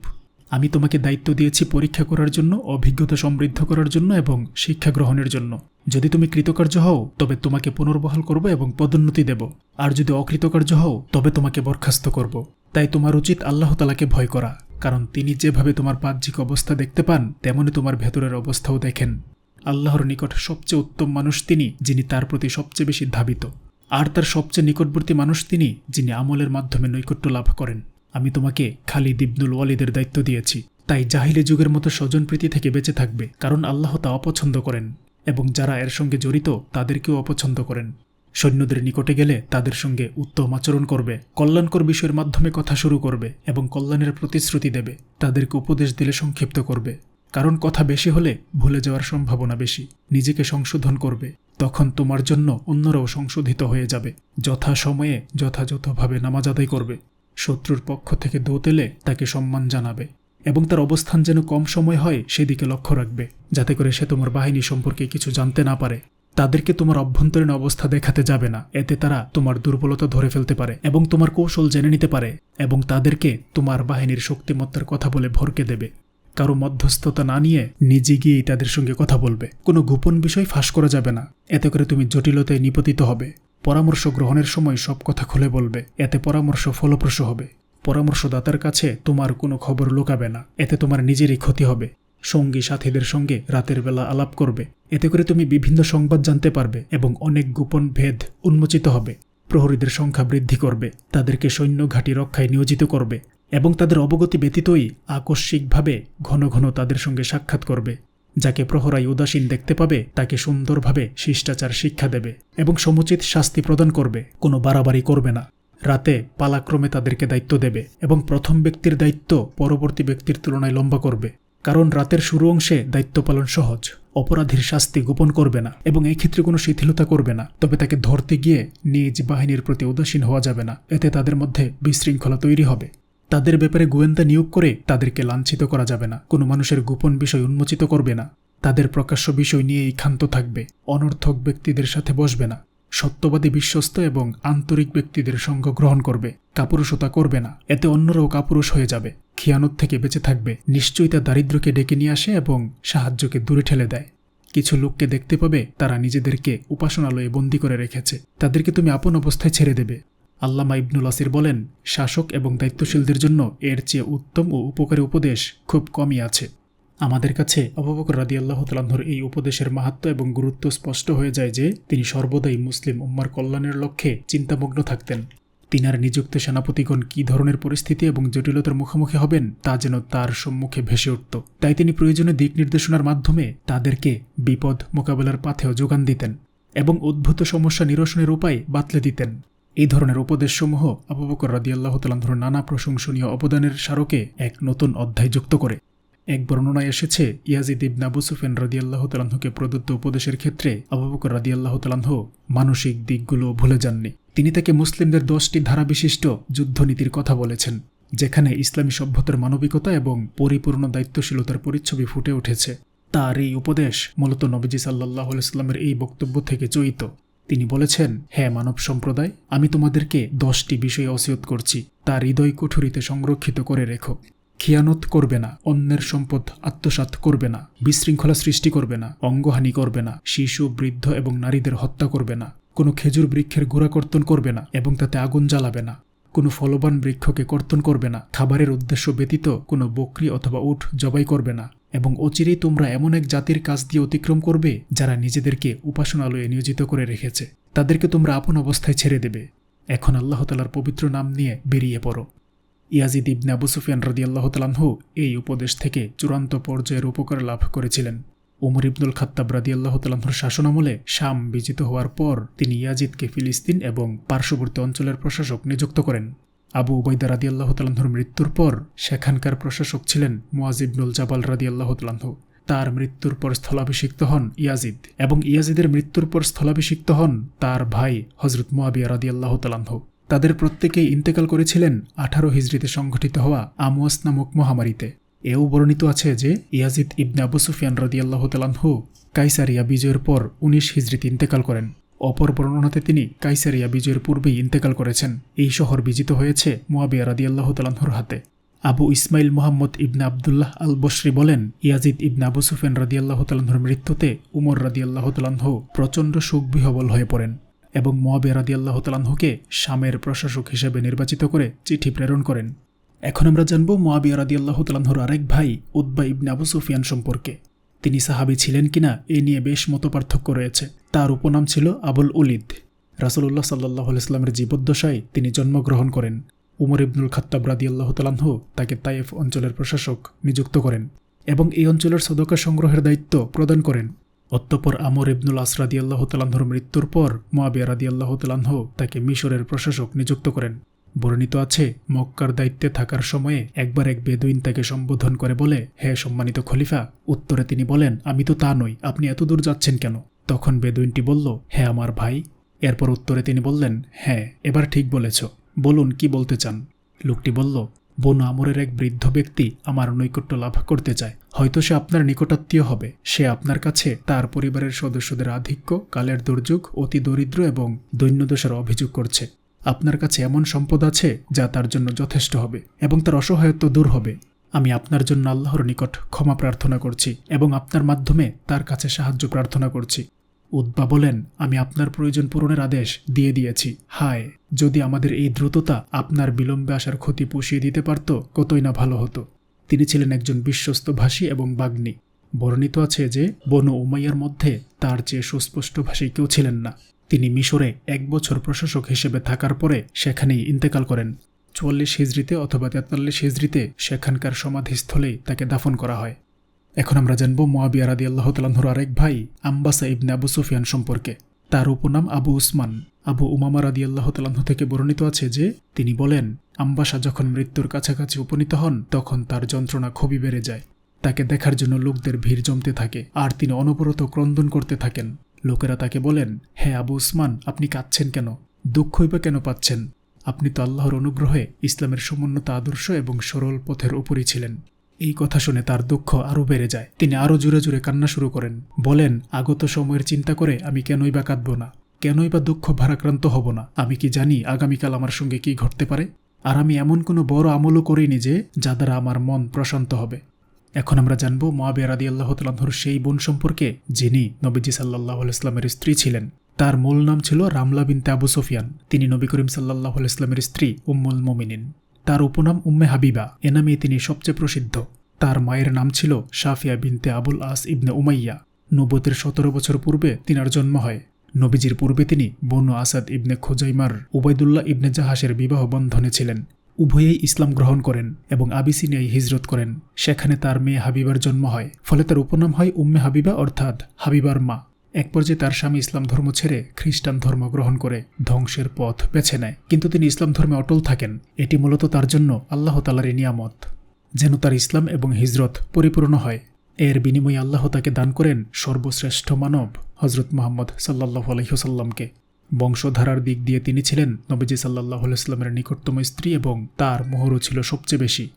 আমি তোমাকে দায়িত্ব দিয়েছি পরীক্ষা করার জন্য, অভিজ্ঞতা সমৃদ্ধ করার জন্য এবং শিক্ষা গ্রহণের জন্য। যদি তুমি কৃতকার্য হও, তবে তোমাকে পুনর্বহাল করব এবং পদোন্নতি দেব। আর যদি অকৃতকার্য হও, তবে তোমাকে বরখাস্ত করব। তাই তোমার উচিত আল্লাহ তালাকে ভয় করা, কারণ তিনি যেভাবে তোমার বাহ্যিক অবস্থা দেখতে পান, তেমনি তোমার ভেতরের অবস্থাও দেখেন। আল্লাহর নিকট সবচেয়ে উত্তম মানুষ তিনি, যিনি তার প্রতি সবচেয়ে বেশি ধাবিত। আর তার সবচেয়ে নিকটবর্তী মানুষ তিনি, যিনি আমলের মাধ্যমে নৈকট্য লাভ করেন। আমি তোমাকে খালি দিবনুল ওয়ালিদের দায়িত্ব দিয়েছি। তাই জাহিলি যুগের মতো স্বজনপ্রীতি থেকে বেঁচে থাকবে, কারণ আল্লাহ তা অপছন্দ করেন, এবং যারা এর সঙ্গে জড়িত, তাদেরকেও অপছন্দ করেন। সৈন্যদের নিকটে গেলে তাদের সঙ্গে উত্তম আচরণ করবে, কল্যাণকর বিষয়ের মাধ্যমে কথা শুরু করবে, এবং কল্যাণের প্রতিশ্রুতি দেবে, তাদেরকে উপদেশ দিলে সংক্ষিপ্ত করবে। কারণ কথা বেশি হলে ভুলে যাওয়ার সম্ভাবনা বেশি, নিজেকে সংশোধন করবে। তখন তোমার জন্য অন্যরাও সংশোধিত হয়ে যাবে। যথা সময়ে যথাযথভাবে নামাজ আদায় করবে। শত্রুর পক্ষ থেকে দোত এলে তাকে সম্মান জানাবে এবং তার অবস্থান যেন কম সময় হয় সেদিকে লক্ষ্য রাখবে, যাতে করে সে তোমার বাহিনী সম্পর্কে কিছু জানতে না পারে। তাদেরকে তোমার অভ্যন্তরীণ অবস্থা দেখাতে যাবে না, এতে তারা তোমার দুর্বলতা ধরে ফেলতে পারে এবং তোমার কৌশল জেনে নিতে পারে এবং তাদেরকে তোমার বাহিনীর শক্তিমত্তার কথা বলে ভরকে দেবে। কারও মধ্যস্থতা না নিয়ে নিজে গিয়েই তাদের সঙ্গে কথা বলবে। কোনো গোপন বিষয় ফাঁস করা যাবে না। এতে করে তুমি জটিলতায় নিপতিত হবে। পরামর্শ গ্রহণের সময় সব কথা খুলে বলবে। এতে পরামর্শ ফলপ্রসূ হবে। পরামর্শদাতার কাছে তোমার কোনো খবর লুকাবে না। এতে তোমার নিজেরই ক্ষতি হবে। সঙ্গী সাথীদের সঙ্গে রাতের বেলা আলাপ করবে। এতে করে তুমি বিভিন্ন সংবাদ জানতে পারবে এবং অনেক গোপন ভেদ উন্মোচিত হবে। প্রহরীদের সংখ্যা বৃদ্ধি করবে। তাদেরকে সৈন্য ঘাঁটি রক্ষায় নিয়োজিত করবে। এবং তাদের অবগতি ব্যতীতই আকস্মিকভাবে ঘন ঘন তাদের সঙ্গে সাক্ষাৎ করবে। যাকে প্রহরাই উদাসীন দেখতে পাবে, তাকে সুন্দরভাবে শিষ্টাচার শিক্ষা দেবে এবং সমুচিত শাস্তি প্রদান করবে, কোনো বাড়াবাড়ি করবে না। রাতে পালাক্রমে তাদেরকে দায়িত্ব দেবে এবং প্রথম ব্যক্তির দায়িত্ব পরবর্তী ব্যক্তির তুলনায় লম্বা করবে। কারণ রাতের শুরু অংশে দায়িত্ব পালন সহজ, অপরাধীর শাস্তি গোপন করবে না এবং এই ক্ষেত্রে কোনো শিথিলতা করবে না। তবে তাকে ধরতে গিয়ে নিজ বাহিনীর প্রতি উদাসীন হওয়া যাবে না, এতে তাদের মধ্যে বিশৃঙ্খলা তৈরি হবে। তাদের ব্যাপারে গোয়েন্দা নিয়োগ করে তাদেরকে লাঞ্ছিত করা যাবে না। কোনো মানুষের গোপন বিষয় উন্মোচিত করবে না। তাদের প্রকাশ্য বিষয় নিয়েই ক্ষান্ত থাকবে। অনর্থক ব্যক্তিদের সাথে বসবে না। সত্যবাদী বিশ্বস্ত এবং আন্তরিক ব্যক্তিদের সঙ্গ গ্রহণ করবে। কাপুরুষতা করবে না। এতে অন্যরাও কাপুরুষ হয়ে যাবে। খিয়ানত থেকে বেঁচে থাকবে। নিশ্চয়ই তা দারিদ্র্যকে ডেকে নিয়ে আসে এবং সাহায্যকে দূরে ঠেলে দেয়। কিছু লোককে দেখতে পাবে, তারা নিজেদেরকে উপাসনালয়ে বন্দী করে রেখেছে। তাদেরকে তুমি আপন অবস্থায় ছেড়ে দেবে। আল্লামা ইবনুল আসির বলেন, শাসক এবং দায়িত্বশীলদের জন্য এর চেয়ে উত্তম ও উপকারী উপদেশ খুব কমই আছে। আমাদের কাছে অববকর রাদি আল্লাহ তালাহর এই উপদেশের মাহাত্ম এবং গুরুত্ব স্পষ্ট হয়ে যায় যে, তিনি সর্বদাই মুসলিম উম্মার কল্যাণের লক্ষ্যে চিন্তামগ্ন থাকতেন। তিনার নিযুক্ত সেনাপতিগণ কী ধরনের পরিস্থিতি এবং জটিলতার মুখোমুখি হবেন, তা যেন তার সম্মুখে ভেসে উঠত। তাই তিনি প্রয়োজনে দিক নির্দেশনার মাধ্যমে তাদেরকে বিপদ মোকাবেলার পাথেও যোগান দিতেন এবং উদ্ভূত সমস্যা নিরসনের উপায় বাতলে দিতেন। এই ধরনের উপদেশসমূহ আবু বকর রাদিয়াল্লাহ তালাহর নানা প্রশংসনীয় অবদানের স্মারকে এক নতুন অধ্যায় যুক্ত করে। এক বর্ণনায় এসেছে, ইয়াজিদ ইবন আবু সুফেন রাদিয়াল্লাহ তালাহকে প্রদত্ত উপদেশের ক্ষেত্রে আবু বকর রাদিয়াল্লাহ তালাহ মানসিক দিকগুলো ভুলে যাননি। তিনি তাকে মুসলিমদের দশটি ধারাবিশিষ্ট যুদ্ধনীতির কথা বলেছেন, যেখানে ইসলামী সভ্যতার মানবিকতা এবং পরিপূর্ণ দায়িত্বশীলতার পরিচ্ছবি ফুটে উঠেছে। তার এই উপদেশ মূলত নবীজি সাল্লাহ আলাইস্লামের এই বক্তব্য থেকে চয়িত তিনি বলেছেন হ্যাঁ মানব সম্প্রদায়, আমি তোমাদেরকে দশটি বিষয়ে অসিয়ত করছি। তার হৃদয় কুঠুরিতে সংরক্ষিত করে রেখো। খিয়ানত করবে না, অন্যের সম্পদ আত্মসাৎ করবে না, বিশৃঙ্খলা সৃষ্টি করবে না, অঙ্গহানি করবে না, শিশু, বৃদ্ধ এবং নারীদের হত্যা করবে না, কোনো খেজুর বৃক্ষের গোড়া কর্তন করবে না এবং তাতে আগুন জ্বালাবে না, কোনো ফলবান বৃক্ষকে কর্তন করবে না, খাবারের উদ্দেশ্য ব্যতীত কোনো বকরি অথবা উঠ জবাই করবে না। এবং অচিরেই তোমরা এমন এক জাতির কাজ দিয়ে অতিক্রম করবে, যারা নিজেদেরকে উপাসনালয়ে নিয়োজিত করে রেখেছে। তাদেরকে তোমরা আপন অবস্থায় ছেড়ে দেবে। এখন আল্লাহ তালার পবিত্র নাম নিয়ে বেরিয়ে পড়ো। ইয়াজিদ ইবনে আবু সুফিয়ান রদি আল্লাহ তালাহু এই উপদেশ থেকে চূড়ান্ত পর্যায়ের উপকার লাভ করেছিলেন। উমর ইবনুল খাত্তাব রাদি আল্লাহ তালাহুর শাসনামলে শাম বিজিত হওয়ার পর তিনি ইয়াজিদকে ফিলিস্তিন এবং পার্শ্ববর্তী অঞ্চলের প্রশাসক নিযুক্ত করেন। আবু উবাইদা রাদি আল্লাহ তালাহুর মৃত্যুর পর সেখানকার প্রশাসক ছিলেন মুয়াজিবনুল জাবাল রাদি আল্লাহ তালাহু তার মৃত্যুর পর স্থলাভিষিক্ত হন ইয়াজিদ এবং ইয়াজিদের মৃত্যুর পর স্থলাভিষিক্ত হন তার ভাই হজরত মুয়াবিয়া রাদি আল্লাহ তালাহু তাদের প্রত্যেকেই ইন্তেকাল করেছিলেন আঠারো হিজড়িতে সংঘটিত হওয়া আমুয়াস নামক মহামারীতে। এও বর্ণিত আছে যে ইয়াজিদ ইবনে আবু সুফিয়ান রদিয়াল্লাহ তালাহু কাইসারিয়া বিজয়ের পর উনিশ হিজড়িতে ইন্তেকাল করেন। অপর বর্ণনাতে তিনি কাইসারিয়া বিজয়ের পূর্বেই ইন্তেকাল করেছেন। এই শহর বিজিত হয়েছে মুয়াবিয়া রাদিয়াল্লাহ তালাহুর হাতে। আবু ইসমাইল মোহাম্মদ ইবনে আবদুল্লাহ আল বসরি বলেন, ইয়াজিদ ইবনে আবু সুফিয়ান রাদিয়াল্লাহ তালাহুর মৃত্যুতে উমর রাদি রাদিয়াল্লাহ তালাহ প্রচণ্ড সুখবিহবল হয়ে পড়েন এবং মোয়াবে রাদিয়াল্লাহ তালাহুকে শামের প্রশাসক হিসেবে নির্বাচিত করে চিঠি প্রেরণ করেন। এখন আমরা জানব মোয়াবিয়া রাদিয়াল্লাহ তালাহুর আরেক ভাই উদ্বা ইবনে আবু সুফিয়ান সম্পর্কে। তিনি সাহাবি ছিলেন কিনা এ নিয়ে বেশ মতপার্থক্য রয়েছে। তার উপনাম ছিল আবুল উলিদ। রাসুল্লাহ সাল্লাহ ইসলামের জীবদ্দশায় তিনি জন্মগ্রহণ করেন। উমর ইবনুল খাত্তাব রাদিয়াল্লাহ তালাহু তাকে তাইফ অঞ্চলের প্রশাসক নিযুক্ত করেন এবং এই অঞ্চলের সদকা সংগ্রহের দায়িত্ব প্রদান করেন। অতঃপর আমর ইবনুল আসরাদি আল্লাহ তালাহর মৃত্যুর পর মোয়াবিয়া রাদি আল্লাহ তালাহ তাকে মিশরের প্রশাসক নিযুক্ত করেন। বর্ণিত আছে, মক্কার দায়িত্বে থাকার সময়ে একবার এক বেদুইন তাকে সম্বোধন করে বলে, হে সম্মানিত খলিফা, উত্তরে তিনি বলেন, আমি তো তা নই, আপনি এত দূর যাচ্ছেন কেন? তখন বেদুইনটি বলল, হে আমার ভাই। এরপর উত্তরে তিনি বললেন হ্যাঁ এবার ঠিক বলেছ। বলুন, কি বলতে চান? লোকটি বলল, বনু আমরের এক বৃদ্ধ ব্যক্তি আমার নৈকট্য লাভ করতে চায়। হয়তো সে আপনার নিকটাত্মীয় হবে। সে আপনার কাছে তার পরিবারের সদস্যদের আধিক্য, কালের দুর্যোগ, অতি দরিদ্র এবং দৈন্যদশার অভিযোগ করছে। আপনার কাছে এমন সম্পদ আছে যা তার জন্য যথেষ্ট হবে এবং তার অসহায়ত্ব দূর হবে। আমি আপনার জন্য আল্লাহর নিকট ক্ষমা প্রার্থনা করছি এবং আপনার মাধ্যমে তার কাছে সাহায্য প্রার্থনা করছি। উদ্বা বলেন, আমি আপনার প্রয়োজন পূরণের আদেশ দিয়ে দিয়েছি। হায়, যদি আমাদের এই দ্রুততা আপনার বিলম্বে আসার ক্ষতি পুষিয়ে দিতে পারত, কতই না ভালো হতো। তিনি ছিলেন একজন বিশ্বস্ত ভাষী এবং বাগ্নী বর্ণিত আছে যে, বনু উমাইয়ার মধ্যে তার চেয়ে সুস্পষ্ট ভাষী কেউ ছিলেন না। তিনি মিশরে এক বছর প্রশাসক হিসেবে থাকার পরে সেখানেই ইন্তেকাল করেন। চুয়াল্লিশ হিজড়িতে অথবা তেতাল্লিশ হিজড়িতে সেখানকার সমাধিস্থলেই তাকে দাফন করা হয়। এখন আমরা জানব মোয়াবিয়া রাদি আল্লাহ তালাহুর আরেক ভাই আম্বাসা ইবনে আবু সুফিয়ান সম্পর্কে। তার উপনাম আবু উসমান। আবু উমামা রাদি আল্লাহ তালাহু থেকে বর্ণিত আছে যে, তিনি বলেন, আম্বাসা যখন মৃত্যুর কাছাকাছি উপনীত হন, তখন তার যন্ত্রণা খুবই বেড়ে যায়। তাকে দেখার জন্য লোকদের ভিড় জমতে থাকে, আর তিনি অনবরত ক্রন্দন করতে থাকেন। লোকেরা তাকে বলেন হ্যাঁ আবু উসমান, আপনি কাঁদছেন কেন? দুঃখই বা কেন পাচ্ছেন? আপনি তো আল্লাহর অনুগ্রহে ইসলামের সমুন্নত আদর্শ এবং সরল পথের উপরই ছিলেন। এই কথা শুনে তার দুঃখ আরও বেড়ে যায়। তিনি আরও জুড়ে জুড়ে কান্না শুরু করেন। বলেন, আগত সময়ের চিন্তা করে আমি কেনই বা কাঁদব না? কেনই বা দুঃখ ভারাক্রান্ত হব না? আমি কি জানি আগামীকাল আমার সঙ্গে কি ঘটতে পারে? আর আমি এমন কোনো বড় আমলও করিনি যে যা দ্বারা আমার মন প্রশান্ত হবে। এখন আমরা জানব মহাবিয়া রাদি আল্লাহ তালাহর সেই বোন সম্পর্কে, যিনি নবীজি সাল্লাহ ইসলামের স্ত্রী ছিলেন। তার মূল নাম ছিল রামলা বিন আবু সোফিয়ান। তিনি নবী করিম সাল্লাহ ইসলামের স্ত্রী উম্মুল মোমিনিন। তার উপনাম উম্মে হাবিবা, এ নামে তিনি সবচেয়ে প্রসিদ্ধ। তার মায়ের নাম ছিল শাফিয়া বিনতে আবুল আস ইবনে উমাইয়া। নবতের সতেরো বছর পূর্বে তিনার জন্ম হয়। নবীজির পূর্বে তিনি বনু আসাদ ইবনে খোজাইমার, উবায়দুল্লাহ ইবনে জাহাসের বিবাহ বন্ধনে ছিলেন। উভয়েই ইসলাম গ্রহণ করেন এবং আবিসিনিয়ায় হিজরত করেন। সেখানে তার মেয়ে হাবিবার জন্ম হয়। ফলে তার উপনাম হয় উম্মে হাবিবা অর্থাৎ হাবিবার মা। এক পর্যায়ে তার স্বামী ইসলাম ধর্ম ছেড়ে খ্রিস্টান ধর্ম গ্রহণ করে, ধ্বংসের পথ বেছে নেয়। কিন্তু তিনি ইসলাম ধর্মে অটল থাকেন। এটি মূলত তার জন্য আল্লাহ তালার নিয়ামত। যেন তার ইসলাম এবং হিজরত পরিপূর্ণ হয়। এর বিনিময়ে আল্লাহ তাকে দান করেন সর্বশ্রেষ্ঠ মানব হজরত মোহাম্মদ সাল্লাহ আলহিহসাল্লামকে বংশধারার দিক দিয়ে তিনি ছিলেন নবীজি সাল্লাহ আলাইস্লামের নিকটতম স্ত্রী এবং তার মোহরও ছিল সবচেয়ে বেশি।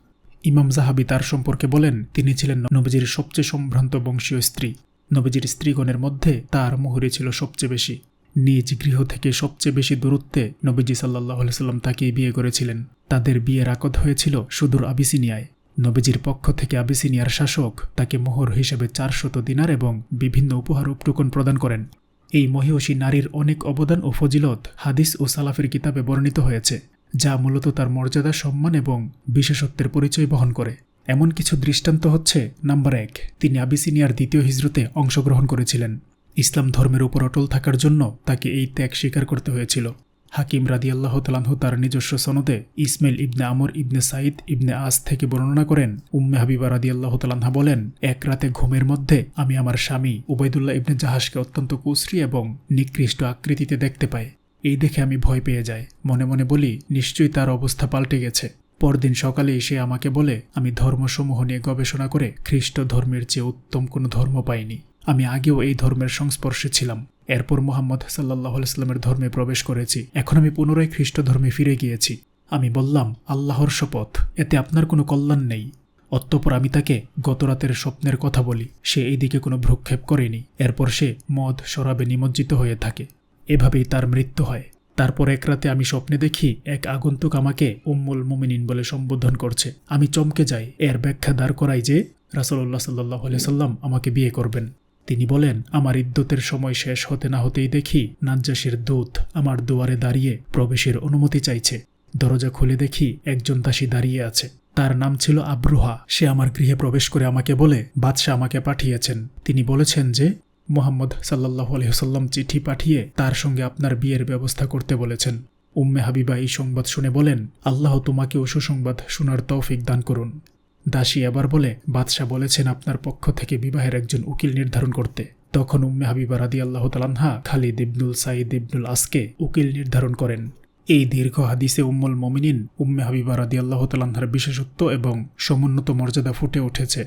ইমাম জাহাবি তার সম্পর্কে বলেন, তিনি ছিলেন নবীজির সবচেয়ে সম্ভ্রান্ত বংশীয় স্ত্রী। নবীজির স্ত্রীগণের মধ্যে তার মোহরে ছিল সবচেয়ে বেশি। নিজ গৃহ থেকে সবচেয়ে বেশি দূরত্বে নবীজি সাল্লাহ সাল্লাম তাকেই বিয়ে করেছিলেন। তাদের বিয়ের আকদ হয়েছিল সুদূর আবিসিনিয়ায়। নবীজির পক্ষ থেকে আবিসিনিয়ার শাসক তাকে মোহর হিসেবে চারশত দিনার এবং বিভিন্ন উপহার উপটুকন প্রদান করেন। এই মহিষী নারীর অনেক অবদান ও ফজিলত হাদিস ও সালাফের কিতাবে বর্ণিত হয়েছে, যা মূলত তার মর্যাদা, সম্মান এবং বিশেষত্বের পরিচয় বহন করে। এমন কিছু দৃষ্টান্ত হচ্ছে, নাম্বার এক, তিনি আবিসিনিয়ার দ্বিতীয় হিজরতে অংশগ্রহণ করেছিলেন। ইসলাম ধর্মের উপর অটল থাকার জন্য তাকে এই ত্যাগ স্বীকার করতে হয়েছিল। হাকিম রাদি আল্লাহ তালাহু তার নিজস্ব সনদে ইসমাইল ইবনে আমর ইবনে সাইদ ইবনে আস থেকে বর্ণনা করেন। উম্মে হাবিবা রাদি আল্লাহ তালাহা বলেন, এক রাতে ঘুমের মধ্যে আমি আমার স্বামী উবায়দুল্লাহ ইবনে জাহাজকে অত্যন্ত কুশ্রী এবং নিকৃষ্ট আকৃতিতে দেখতে পাই। এই দেখে আমি ভয় পেয়ে যাই। মনে মনে বলি, নিশ্চয়ই তার অবস্থা পাল্টে গেছে। পরদিন সকালে এসে আমাকে বলে, আমি ধর্মসমূহ নিয়ে গবেষণা করে খ্রিস্ট ধর্মের চেয়ে উত্তম কোনো ধর্ম পাইনি। আমি আগেও এই ধর্মের সংস্পর্শে ছিলাম। এরপর মোহাম্মদ সাল্লাহ আলাইস্লামের ধর্মে প্রবেশ করেছি। এখন আমি পুনরায় খ্রিস্ট ধর্মে ফিরে গিয়েছি। আমি বললাম, আল্লাহর শপথ, এতে আপনার কোনো কল্যাণ নেই। অতঃপর আমি তাকে গতরাতের স্বপ্নের কথা বলি। সে এই দিকে কোনো ভ্রুক্ষেপ করেনি। এরপর সে মদ শরাবে নিমজ্জিত হয়ে থাকে। এভাবেই তার মৃত্যু হয়। তারপর এক রাতে আমি স্বপ্নে দেখি এক আগন্তুক আমাকে উম্মুল মুমিনিন বলে সম্বোধন করছে। আমি চমকে যাই। এর ব্যাখ্যা দাঁড় করাই যে রাসলল্লাহ সাল্লাহ সাল্লাম আমাকে বিয়ে করবেন। তিনি বলেন, আমার ইদ্যতের সময় শেষ হতে না হতেই দেখি নাজ্জাসের দূত আমার দুয়ারে দাঁড়িয়ে প্রবেশের অনুমতি চাইছে। দরজা খুলে দেখি একজন দাসী দাঁড়িয়ে আছে। তার নাম ছিল আব্রুহা। সে আমার গৃহে প্রবেশ করে আমাকে বলে, বাদশাহ আমাকে পাঠিয়েছেন। তিনি বলেছেন যে, মোহাম্মদ সাল্লাহ আলহিহসাল্লাম চিঠি পাঠিয়ে তার সঙ্গে আপনার বিয়ের ব্যবস্থা করতে বলেছেন। উম্মে হাবিবা এই সংবাদ শুনে বলেন, আল্লাহ তোমাকেও সুসংবাদ শোনার তৌফিক দান করুন। দাসী এবার বলে, বাদশাহ বলেছেন আপনার পক্ষ থেকে বিবাহের একজন উকিল নির্ধারণ করতে। তখন উম্মে হাবিবা রাদি আল্লাহ তালানহা খালিদ ইবনুল সাঈদ ইবনুল আসকে উকিল নির্ধারণ করেন। এই দীর্ঘ হাদিসে উম্মুল মমিনিন উম্মে হাবিবা রাদি আল্লাহ তালানহার বিশেষত্ব এবং সমুন্নত মর্যাদা ফুটে উঠেছে।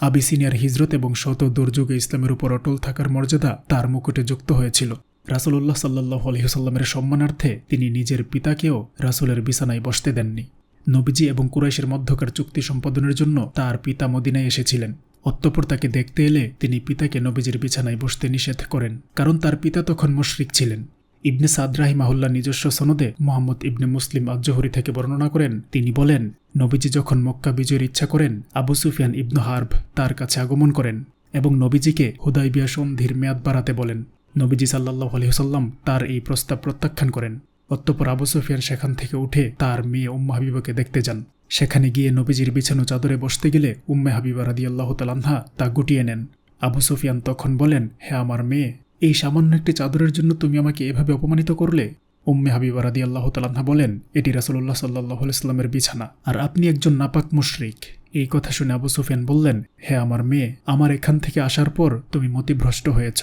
আবিসিনিয়ার হিজরত এবং শত দুর্যোগে ইসলামের উপর অটল থাকার মর্যাদা তার মুকুটে যুক্ত হয়েছিল। রাসুল্লাহ সাল্লাহ আলহিহসাল্লামের সম্মানার্থে তিনি নিজের পিতাকেও রাসুলের বিছানায় বসতে দেননি। নবীজি এবং কুরাইশের মধ্যকার চুক্তি সম্পাদনের জন্য তার পিতা মদিনায় এসেছিলেন। অতঃপর তাকে দেখতে এলে তিনি পিতাকে নবীজির বিছানায় বসতে নিষেধ করেন, কারণ তার পিতা তখন মুশরিক ছিলেন। ইবনে সাদ রাহিমাহুল্লাহ নিজস্ব সনদে মোহাম্মদ ইবনে মুসলিম আজ্জহরি থেকে বর্ণনা করেন, তিনি বলেন, নবীজি যখন মক্কা বিজয়ের ইচ্ছা করেন, আবু সুফিয়ান ইবনু হার্ব তার কাছে আগমন করেন এবং নবীজিকে হুদাইবিয়া সন্ধির মেয়াদ বাড়াতে বলেন। নবীজি সাল্লাহ আলহিহসাল্লাম তার এই প্রস্তাব প্রত্যাখ্যান করেন। অতঃপর আবু সুফিয়ান সেখান থেকে উঠে তার মেয়ে উম্মা হাবিবাকে দেখতে যান। সেখানে গিয়ে নবীজির বিছানো চাদরে বসতে গেলে উম্মে হাবিবা রাদি আল্লাহ তালাহা তা গুটিয়ে নেন। আবু সুফিয়ান তখন বলেন, হে আমার মেয়ে, এই সামান্য একটি চাদরের জন্য তুমি আমাকে এভাবে অপমানিত করলে? উম্মে হাবিবা রাদি আল্লাহ তালাহা বলেন, এটি রাসুল্লাহ সাল্লাহ ইসলামের বিছানা, আর আপনি একজন নাপাক মুশরিক। এই কথা শুনে আবু সুফিয়ান বললেন, হে আমার মেয়ে, আমার এখান থেকে আসার পর তুমি মতিভ্রষ্ট হয়েছ।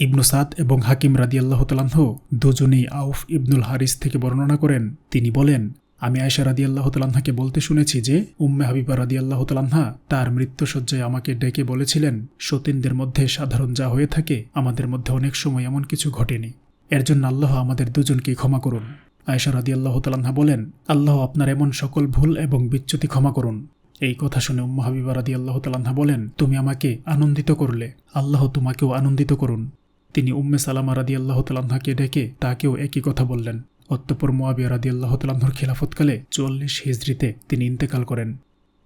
ইবনু সাদ এবং হাকিম রাদি আল্লাহ তালাহ দুজনেই আউফ ইবনুল হারিস থেকে বর্ণনা করেন। তিনি বলেন, আমি আয়সা রাদি আল্লাহ তালাহাকে বলতে শুনেছি যে, উম্মে হাবিবা রাদি আল্লাহ তালাহা তার মৃত্যুসজ্জায় আমাকে ডেকে বলেছিলেন, সতীনদের মধ্যে সাধারণ যা হয়ে থাকে, আমাদের মধ্যে অনেক সময় এমন কিছু ঘটেনি। এর জন্য আল্লাহ আমাদের দুজনকে ক্ষমা করুন। আয়সা রাদি আল্লাহ তালাহা বলেন, আল্লাহ আপনার এমন সকল ভুল এবং বিচ্যুতি ক্ষমা করুন। এই কথা শুনে উম্মা হাবিবা রাদি আল্লাহ তালাহা বলেন, তুমি আমাকে আনন্দিত করলে। আল্লাহ তোমাকেও আনন্দিত করুন। তিনি উম্মে সালামা রাদি আল্লাহ তালাহাকে ডেকে তাকেও একই কথা বললেন। অতঃপর মোয়াবিয়া রাদি আল্লাহ তালাহর খিলাফতকালে চুয়াল্লিশ হিজড়িতে তিনি ইন্তেকাল করেন।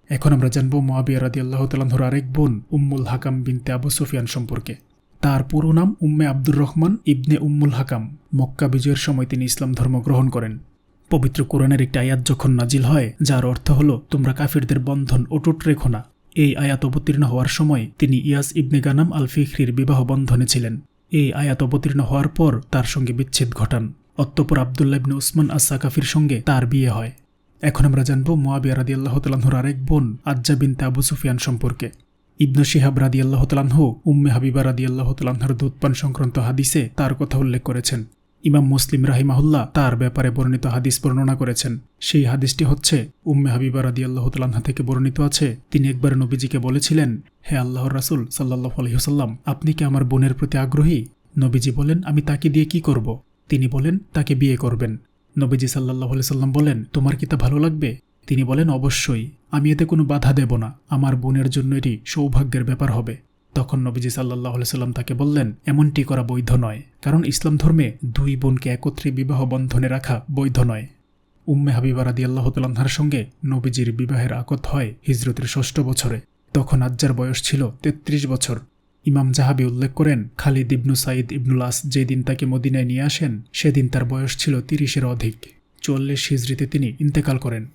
এখন আমরা জানব মোয়াবিয়া রাদি আল্লাহ তালাহর আরেক বোন উম্মুল হাকাম বিনতে আবু সুফিয়ান সম্পর্কে। তার পুরো নাম উম্মে আব্দুর রহমান ইবনে উম্মুল হাকাম। মক্কা বিজয়ের সময় তিনি ইসলাম ধর্ম গ্রহণ করেন। পবিত্র কোরআনের একটি আয়াত যখন নাজিল হয়, যার অর্থ হল, তোমরা কাফিরদের বন্ধন অটুট রেখো না। এই আয়াত অবতীর্ণ হওয়ার সময় তিনি ইয়াস ইবনে গানাম আল ফিখরির বিবাহ বন্ধনে ছিলেন। এই আয়াত অবতীর্ণ হওয়ার পর তার সঙ্গে বিচ্ছেদ ঘটান। অতঃপর আবদুল্লাহ ইবনে উসমান আসা কাফির সঙ্গে তার বিয়ে হয়। এখন আমরা জানব মোয়াবিয়া রাদি আল্লাহ তালাহুর আরেক বোন আজ্জা বিনতে আবু সুফিয়ান সম্পর্কে। ইবনু শিহাব রাদি আল্লাহ তালাহ উম্মে হাবিবা রাদি আল্লাহ তালাহর দুধপান সংক্রান্ত হাদিসে তার কথা উল্লেখ করেছেন। ইমাম মুসলিম রাহিমাহুল্লাহ তার ব্যাপারে বর্ণিত হাদিস বর্ণনা করেছেন। সেই হাদিসটি হচ্ছে, উম্মে হাবিবা রাদি আল্লাহ তালাহা থেকে বর্ণিত আছে, তিনি একবার নবীজিকে বলেছিলেন, হে আল্লাহর রাসুল সাল্লাহ আলহিহসাল্লাম আপনি কি আমার বোনের প্রতি আগ্রহী? নবীজি বলেন, আমি তাকে দিয়ে কি করব? তিনি বলেন, তাকে বিয়ে করবেন। নবীজি সাল্লাহ সাল্লাম বলেন, তোমার কি তা ভালো লাগবে? তিনি বলেন, অবশ্যই। আমি এতে কোনো বাধা দেব না। আমার বোনের জন্য এটি সৌভাগ্যের ব্যাপার হবে। তখন নবীজি সাল্লাহ সাল্লাম তাকে বললেন, এমনটি করা বৈধ নয়, কারণ ইসলাম ধর্মে দুই বোনকে একত্রে বিবাহ বন্ধনে রাখা বৈধ নয়। উম্মে হাবিবা রাদি আল্লাহ তাল্লাহার সঙ্গে নবীজির বিবাহের আকত হয় হিজরতের ষষ্ঠ বছরে। তখন আজ্জার বয়স ছিল ৩৩ বছর। ইমাম জাহাবি উল্লেখ করেন, খালিদ ইবনু সাইদ ইবনুল আস যেদিন তাকে মদিনায় নিয়ে আসেন, সেদিন তার বয়স ছিল তিরিশের অধিক। চল্লিশ হিজড়িতে তিনি ইন্তেকাল করেন।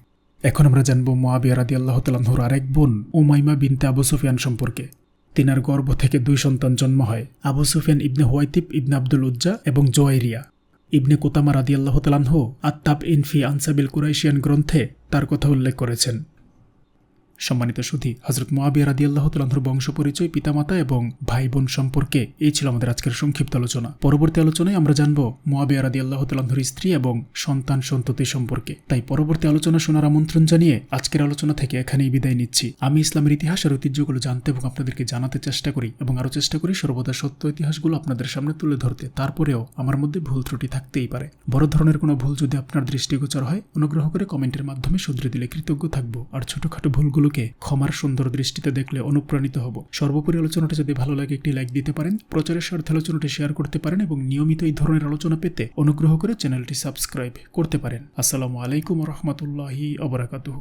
এখন আমরা জানব মোয়াবিয়া রাদি আল্লাহ তাল্লাহর আরেক বোন উমাইমা বিনতে আবু সুফিয়ান সম্পর্কে। তিনার গর্ভ থেকে দুই সন্তান জন্ম হয়, আবু সুফিয়ান ইবনে হোয়াইতিব, ইবনে আব্দুল উজ্জা এবং জোয়াইরিয়া। ইবনে কোতামা রাদিয়াল্লাহ তালানহ আত্তাব ইনফি আনসাবিল কুরাইশিয়ান গ্রন্থে তার কথা উল্লেখ করেছেন। সম্মানিত সুধী হজরত মোয়াবিয়া রাদি আল্লাহ তালাহর বংশ পরিচয়, পিতামাতা এবং ভাই বোন সম্পর্কে এই ছিল আমাদের আজকের সংক্ষিপ্ত আলোচনা। পরবর্তী আলোচনায় আমরা জানব মোয়াবিয়া রাদি আল্লাহ তালাহর স্ত্রী এবং সন্তান সন্ততি সম্পর্কে। তাই পরবর্তী আলোচনা শোনার আমন্ত্রণ জানিয়ে আজকের আলোচনা থেকে এখানেই বিদায় নিচ্ছি। আমি ইসলামের ইতিহাস আর ঐতিহ্যগুলো জানতে এবং আপনাদেরকে জানাতে চেষ্টা করি এবং আরও চেষ্টা করি সর্বদা সত্য ইতিহাসগুলো আপনাদের সামনে তুলে ধরতে। তারপরেও আমার মধ্যে ভুল ত্রুটি থাকতেই পারে। বড় ধরনের কোনো ভুল যদি আপনার দৃষ্টিগোচর হয়, অনুগ্রহ করে কমেন্টের মাধ্যমে শুধরে দিলে কৃতজ্ঞ থাকব। আর ছোটখাটো ভুলগুলোকে ক্ষমার সুন্দর দৃষ্টিতে দেখলে অনুপ্রাণিত হব। সর্বোপরি আলোচনাটা যদি ভালো লাগে, একটি লাইক দিতে পারেন, প্রচারের স্বার্থে আলোচনাটি শেয়ার করতে পারেন এবং নিয়মিত এই ধরনের আলোচনা পেতে অনুগ্রহ করে চ্যানেলটি সাবস্ক্রাইব করতে পারেন। আসসালামু আলাইকুম রহমতুল্লাহি অবরাকাতুহ